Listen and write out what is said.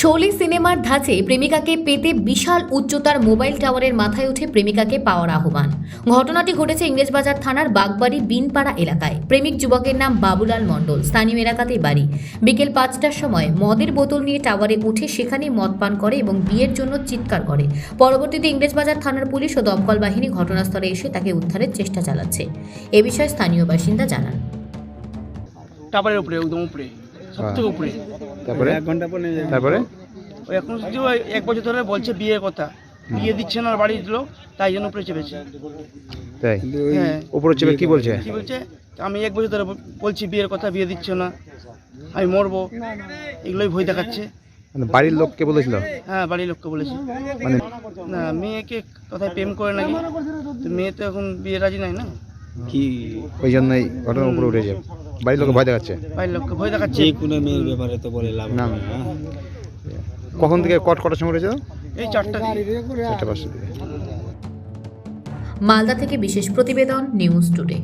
শোলে সিনেমার ধাঁচে প্রেমিকাকে পেতে বিশাল উচ্চতার মোবাইল টাওয়ারের মাথায় উঠে প্রেমিকাকে পাওয়ার আহ্বান। ঘটনাটি ঘটেছে ইংরেজবাজার থানার বাগবাড়ি বিনপাড়া এলাকায়। প্রেমিক যুবকের নাম বাবুলাল মণ্ডল। স্থানীয় এলাকাতেই বাড়ি। বিকেল পাঁচটার সময় মদের বোতল নিয়ে টাওয়ারে উঠে সেখানেই মদ পান করে এবং বিয়ের জন্য চিৎকার করে। পরবর্তীতে ইংরেজবাজার থানার পুলিশ ও দমকল বাহিনী ঘটনাস্থলে এসে তাকে উদ্ধারের চেষ্টা চালাচ্ছে। এ বিষয়ে স্থানীয় বাসিন্দা জানান। টাপারের উপরে, একদম উপরে। সব থেকে উপরে। তারপরে? এক ঘণ্টা পরে তারপরে? ওই এখন শুধু ওই এক বছর ধরে বলছে বিয়ের কথা। বিয়ে দিচ্ছে না বাড়ির লোক তাই জন্য উপরে চেপেছে। তাই? হ্যাঁ। উপরে চেপে কি বলছে? কি বলছে? আমি এক বছর ধরে বলছি বিয়ের কথা বিয়ে দিচ্ছে না। আমি মরবো। এগুলোই ভয় দেখাচ্ছে। মানে বাড়ির লোককে বলেছিল? হ্যাঁ বাড়ির লোককে বলেছে। মানে না মেয়েকে কথায় প্রেম করে নাকি? তো মেয়ে তো এখন বিয়ে রাজি নাই না? কি? ওই জন্যই ঘটনার উপরে উঠেছে। বাড়ির লোকে ভয় দেখাচ্ছে? বাড়ির লোককে ভয় দেখাচ্ছে? যে কোনো মেয়ের ব্যাপারে তো বলে লাভ না। কখন থেকে কট কটার সময় রয়েছে? এই চারটা। চারটা পাঁচটা মালদা থেকে বিশেষ প্রতিবেদন নিউজ টুডে।